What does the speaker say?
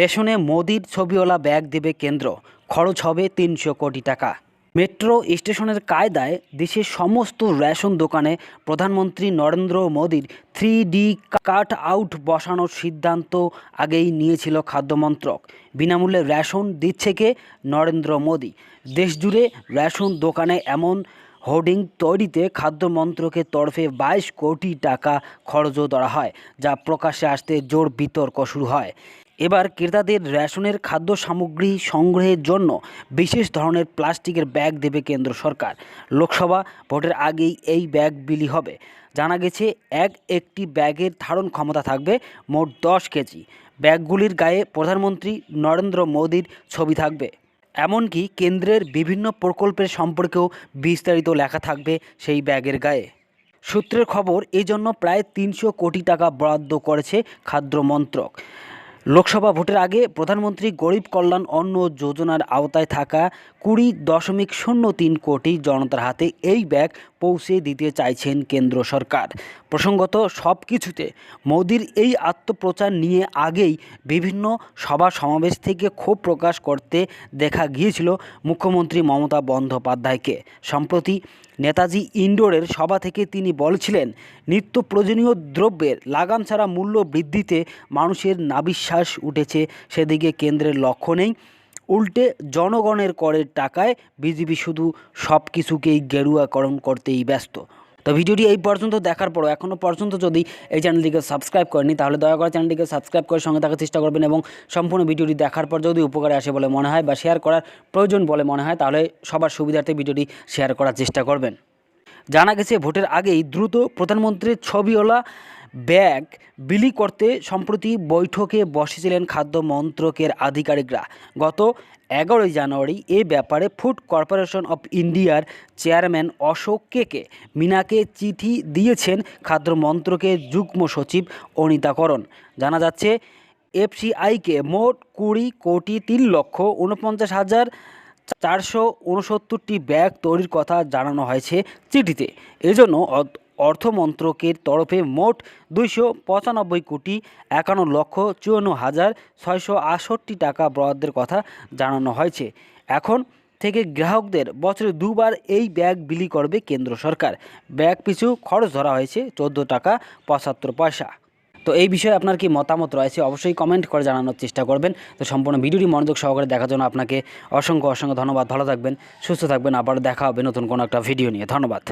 রেশনে মোদির ছবিওয়ালা ব্যাগ দেবে কেন্দ্র। খরচ হবে তিনশো কোটি টাকা। মেট্রো স্টেশনের কায়দায় দেশের সমস্ত রেশন দোকানে প্রধানমন্ত্রী নরেন্দ্র মোদীর থ্রি ডি কাট আউট বসানোর সিদ্ধান্ত আগেই নিয়েছিল খাদ্যমন্ত্রক। বিনামূল্যে রেশন দিচ্ছে কে নরেন্দ্র মোদি। দেশজুড়ে রেশন দোকানে এমন হোর্ডিং তৈরিতে খাদ্য মন্ত্রকের তরফে বাইশ কোটি টাকা খরচও ধরা হয়, যা প্রকাশ্যে আসতে জোর বিতর্ক শুরু হয়। এবার ক্রেতাদের রেশনের খাদ্য সামগ্রী সংগ্রহের জন্য বিশেষ ধরনের প্লাস্টিকের ব্যাগ দেবে কেন্দ্র সরকার। লোকসভা ভোটের আগেই এই ব্যাগ বিলি হবে। জানা গেছে, এক একটি ব্যাগের ধারণ ক্ষমতা থাকবে মোট দশ কেজি। ব্যাগগুলির গায়ে প্রধানমন্ত্রী নরেন্দ্র মোদীর ছবি থাকবে। এমনকি কেন্দ্রের বিভিন্ন প্রকল্পের সম্পর্কেও বিস্তারিত লেখা থাকবে সেই ব্যাগের গায়ে। সূত্রের খবর এই জন্য প্রায় তিনশো কোটি টাকা বরাদ্দ করেছে খাদ্য মন্ত্রক। লোকসভা ভোটের আগে প্রধানমন্ত্রী গরিব কল্যাণ অন্ন যোজনার আওতায় থাকা কুড়ি দশমিক শূন্য তিন কোটি জনতার হাতে এই ব্যাগ পৌঁছে দিতে চাইছেন কেন্দ্র সরকার। প্রসঙ্গত সব কিছুতে মোদির এই আত্মপ্রচার নিয়ে আগেই বিভিন্ন সভা সমাবেশ থেকে ক্ষোভ প্রকাশ করতে দেখা গিয়েছিল মুখ্যমন্ত্রী মমতা বন্দ্যোপাধ্যায়কে। সম্প্রতি নেতাজি ইন্ডোরের সভা থেকে তিনি বলছিলেন, নিত্য প্রয়োজনীয় দ্রব্যের লাগাম ছাড়া মূল্য বৃদ্ধিতে মানুষের নাবিশ্বাস উঠেছে, সেদিকে কেন্দ্রের লক্ষ্য নেই। উল্টে জনগণের করের টাকায় বিজেপি শুধু সব কিছুকেই গেরুয়াকরণ করতেই ব্যস্ত। তো ভিডিওটি এই পর্যন্ত দেখার পরও এখনও পর্যন্ত যদি এই চ্যানেলটিকে সাবস্ক্রাইব করেনি তাহলে দয়া করে চ্যানেলটিকে সাবস্ক্রাইব করে সঙ্গে থাকার চেষ্টা করবেন এবং সম্পূর্ণ ভিডিওটি দেখার পর যদি উপকারে আসে বলে মনে হয় বা শেয়ার করার প্রয়োজন বলে মনে হয়, তাহলে সবার সুবিধার্থে ভিডিওটি শেয়ার করার চেষ্টা করবেন। জানা গেছে, ভোটের আগেই দ্রুত প্রধানমন্ত্রীর ছবিওয়ালা ব্যাগ বিলি করতে সম্প্রতি বৈঠকে বসেছিলেন খাদ্য মন্ত্রকের আধিকারিকরা। গত এগারোই জানুয়ারি এ ব্যাপারে ফুড কর্পোরেশন অফ ইন্ডিয়ার চেয়ারম্যান অশোক কেকে মিনাকে চিঠি দিয়েছেন খাদ্য মন্ত্রকের যুগ্ম সচিব অনিতাকরণ জানা যাচ্ছে এফসিআইকে মোট কুড়ি কোটি তিন লক্ষ উনপঞ্চাশ হাজার চারশো উনসত্তরটি ব্যাগ তৈরির কথা জানানো হয়েছে চিঠিতে। এজন্য অর্থমন্ত্রকের তরফে মোট দুইশো পঁচানব্বই কোটি একান্ন লক্ষ চুয়ান্ন হাজার ছয়শো আটষট্টি টাকা বরাদ্দের কথা জানানো হয়েছে। এখন থেকে গ্রাহকদের বছরে দুবার এই ব্যাগ বিলি করবে কেন্দ্র সরকার। ব্যাগ পিছু খরচ ধরা হয়েছে চোদ্দ টাকা পঁচাত্তর পয়সা। তো এই বিষয়ে আপনার কি মতামত রয়েছে অবশ্যই কমেন্ট করে জানানোর চেষ্টা করবেন। তো সম্পূর্ণ ভিডিওটি মনোযোগ সহকারে দেখার জন্য আপনাকে অসংখ্য অসংখ্য ধন্যবাদ। ভালো থাকবেন, সুস্থ থাকবেন। আবার দেখা হবে নতুন কোনো একটা ভিডিও নিয়ে। ধন্যবাদ।